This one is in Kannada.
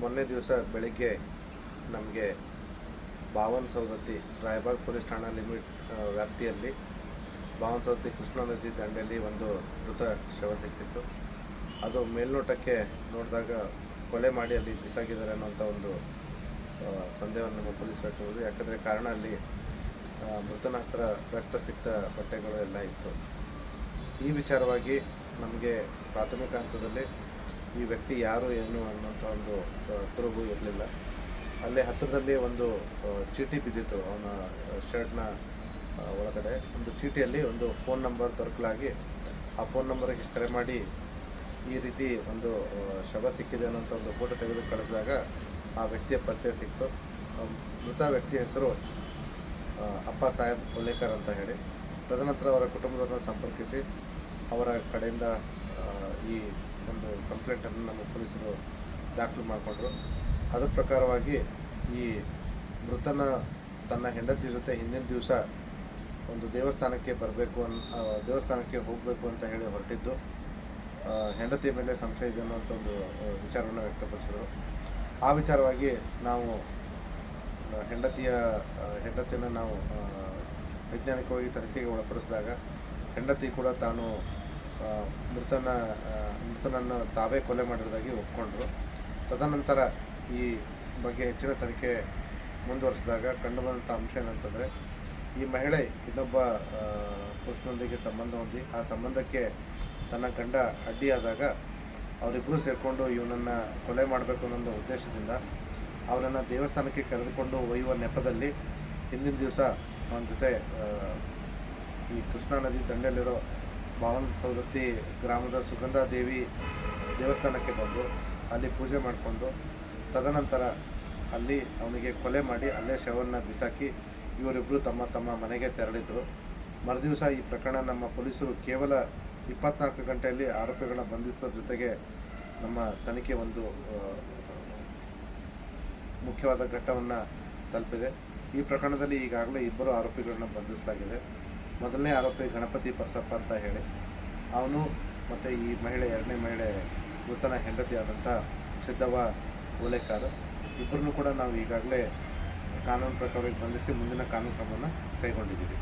ಮೊನ್ನೆ ದಿವಸ ಬೆಳಿಗ್ಗೆ ನಮಗೆ ಬಾವನ್ ಸೌದತ್ತಿ ರಾಯಬಾಗ್ ಪೊಲೀಸ್ ಠಾಣಾ ಲಿಮಿಟ್ ವ್ಯಾಪ್ತಿಯಲ್ಲಿ ಬಾವನ್ ಸೌದತ್ತಿ ಕೃಷ್ಣಾ ನದಿ ದಂಡೆಯಲ್ಲಿ ಒಂದು ಮೃತ ಶವ ಸಿಕ್ಕಿತ್ತು. ಅದು ಮೇಲ್ನೋಟಕ್ಕೆ ನೋಡಿದಾಗ ಕೊಲೆ ಮಾಡಿ ಅಲ್ಲಿ ಬಿಸಾಕಿದ್ದಾರೆ ಅನ್ನೋಂಥ ಒಂದು ಸಂದೇಹವನ್ನು ನಮ್ಮ ಪೊಲೀಸ್ ವ್ಯಕ್ತವಾಗಿದೆ ಯಾಕಂದರೆ ಕಾರಣ ಅಲ್ಲಿ ಮೃತನ ಹತ್ರ ರಕ್ತ ಸಿಕ್ತ ಬಟ್ಟೆಗಳು ಎಲ್ಲ ಇತ್ತು. ಈ ವಿಚಾರವಾಗಿ ನಮಗೆ ಪ್ರಾಥಮಿಕ ಹಂತದಲ್ಲಿ ಈ ವ್ಯಕ್ತಿ ಯಾರು ಏನು ಅನ್ನೋಂಥ ಒಂದು ಕುರುಬು ಇರಲಿಲ್ಲ. ಅಲ್ಲೇ ಹತ್ತಿರದಲ್ಲಿ ಒಂದು ಚೀಟಿ ಬಿದ್ದಿತ್ತು ಅವನ ಶರ್ಟ್ನ ಒಳಗಡೆ. ಒಂದು ಚೀಟಿಯಲ್ಲಿ ಒಂದು ಫೋನ್ ನಂಬರ್ ದೊರಕಲಾಗಿ ಆ ಫೋನ್ ನಂಬರಿಗೆ ಕರೆ ಮಾಡಿ ಈ ರೀತಿ ಒಂದು ಶವ ಸಿಕ್ಕಿದೆ ಅನ್ನೋಂಥ ಒಂದು ಫೋಟೋ ತೆಗೆದು ಕಳಿಸಿದಾಗ ಆ ವ್ಯಕ್ತಿಯ ಪರಿಚಯ ಸಿಕ್ತು. ಮೃತ ವ್ಯಕ್ತಿಯ ಹೆಸರು ಅಪ್ಪ ಸಾಹೇಬ್ ಒಳ್ಳೆಕರ್ ಅಂತ ಹೇಳಿ. ತದನಂತರ ಅವರ ಕುಟುಂಬದವರನ್ನು ಸಂಪರ್ಕಿಸಿ ಅವರ ಕಡೆಯಿಂದ ಈ ಒಂದು ಕಂಪ್ಲೇಂಟನ್ನು ನಮ್ಮ ಪೊಲೀಸರು ದಾಖಲು ಮಾಡಿಕೊಂಡ್ರು. ಅದರ ಪ್ರಕಾರವಾಗಿ ಈ ಮೃತನ ತನ್ನ ಹೆಂಡತಿ ಜೊತೆ ಹಿಂದಿನ ದಿವಸ ಒಂದು ದೇವಸ್ಥಾನಕ್ಕೆ ಬರಬೇಕು ಅನ್ ದೇವಸ್ಥಾನಕ್ಕೆ ಹೋಗಬೇಕು ಅಂತ ಹೇಳಿ ಹೊರಟಿದ್ದು. ಹೆಂಡತಿ ಮೇಲೆ ಸಂಶಯ ಇದೆ ಅನ್ನೋಂಥ ಒಂದು ವಿಚಾರವನ್ನು ವ್ಯಕ್ತಪಡಿಸಿದರು. ಆ ವಿಚಾರವಾಗಿ ನಾವು ಹೆಂಡತಿಯ ಹೆಂಡತಿಯನ್ನು ನಾವು ವೈಜ್ಞಾನಿಕವಾಗಿ ತನಿಖೆಗೆ ಒಳಪಡಿಸಿದಾಗ ಹೆಂಡತಿ ಕೂಡ ತಾನು ಮೃತನ ಮೃತನನ್ನು ತಾವೇ ಕೊಲೆ ಮಾಡಿರೋದಾಗಿ ಒಪ್ಕೊಂಡ್ರು. ತದನಂತರ ಈ ಬಗ್ಗೆ ಹೆಚ್ಚಿನ ತನಿಖೆ ಮುಂದುವರಿಸಿದಾಗ ಕಂಡುಬಂದಂಥ ಅಂಶ ಏನಂತಂದರೆ, ಈ ಮಹಿಳೆ ಇನ್ನೊಬ್ಬ ಪುರುಷನೊಂದಿಗೆ ಸಂಬಂಧ ಹೊಂದಿ, ಆ ಸಂಬಂಧಕ್ಕೆ ತನ್ನ ಗಂಡ ಅಡ್ಡಿಯಾದಾಗ ಅವರಿಬ್ಬರು ಸೇರಿಕೊಂಡು ಇವನನ್ನು ಕೊಲೆ ಮಾಡಬೇಕು ಅನ್ನೋ ಉದ್ದೇಶದಿಂದ ಅವರನ್ನು ದೇವಸ್ಥಾನಕ್ಕೆ ಕರೆದುಕೊಂಡು ಒಯ್ಯುವ ನೆಪದಲ್ಲಿ ಹಿಂದಿನ ದಿವಸ ಅವನ ಜೊತೆ ಈ ಕೃಷ್ಣಾ ನದಿ ದಂಡೆಯಲ್ಲಿರೋ ಭಾವನ ಸೌದತ್ತಿ ಗ್ರಾಮದ ಸುಗಂಧಾ ದೇವಿ ದೇವಸ್ಥಾನಕ್ಕೆ ಬಂದು ಅಲ್ಲಿ ಪೂಜೆ ಮಾಡಿಕೊಂಡು ತದನಂತರ ಅಲ್ಲಿ ಅವನಿಗೆ ಕೊಲೆ ಮಾಡಿ ಅಲ್ಲೇ ಶವವನ್ನು ಬಿಸಾಕಿ ಇವರಿಬ್ಬರು ತಮ್ಮ ತಮ್ಮ ಮನೆಗೆ ತೆರಳಿದರು. ಮರುದಿವಸ ಈ ಪ್ರಕರಣ ನಮ್ಮ ಪೊಲೀಸರು ಕೇವಲ ಇಪ್ಪತ್ನಾಲ್ಕು ಗಂಟೆಯಲ್ಲಿ ಆರೋಪಿಗಳನ್ನ ಬಂಧಿಸೋ ಜೊತೆಗೆ ನಮ್ಮ ತನಿಖೆ ಒಂದು ಮುಖ್ಯವಾದ ಘಟ್ಟವನ್ನು ತಲುಪಿದೆ. ಈ ಪ್ರಕರಣದಲ್ಲಿ ಈಗಾಗಲೇ ಇಬ್ಬರು ಆರೋಪಿಗಳನ್ನು ಬಂಧಿಸಲಾಗಿದೆ. ಮೊದಲನೇ ಆರೋಪಿ ಗಣಪತಿ ಪರಸಪ್ಪ ಅಂತ ಹೇಳಿ, ಅವನು ಮತ್ತು ಈ ಮಹಿಳೆ, ಎರಡನೇ ಮಹಿಳೆ ನೂತನ ಹೆಂಡತಿ ಆದಂಥ ಸಿದ್ದವ್ವ ಓಲೇಕಾರ್ ಇಬ್ಬರನ್ನು ಕೂಡ ನಾವು ಈಗಾಗಲೇ ಕಾನೂನು ಪ್ರಕಾರವಾಗಿ ಬಂಧಿಸಿ ಮುಂದಿನ ಕಾನೂನು ಕ್ರಮವನ್ನು ಕೈಗೊಂಡಿದ್ದೀವಿ.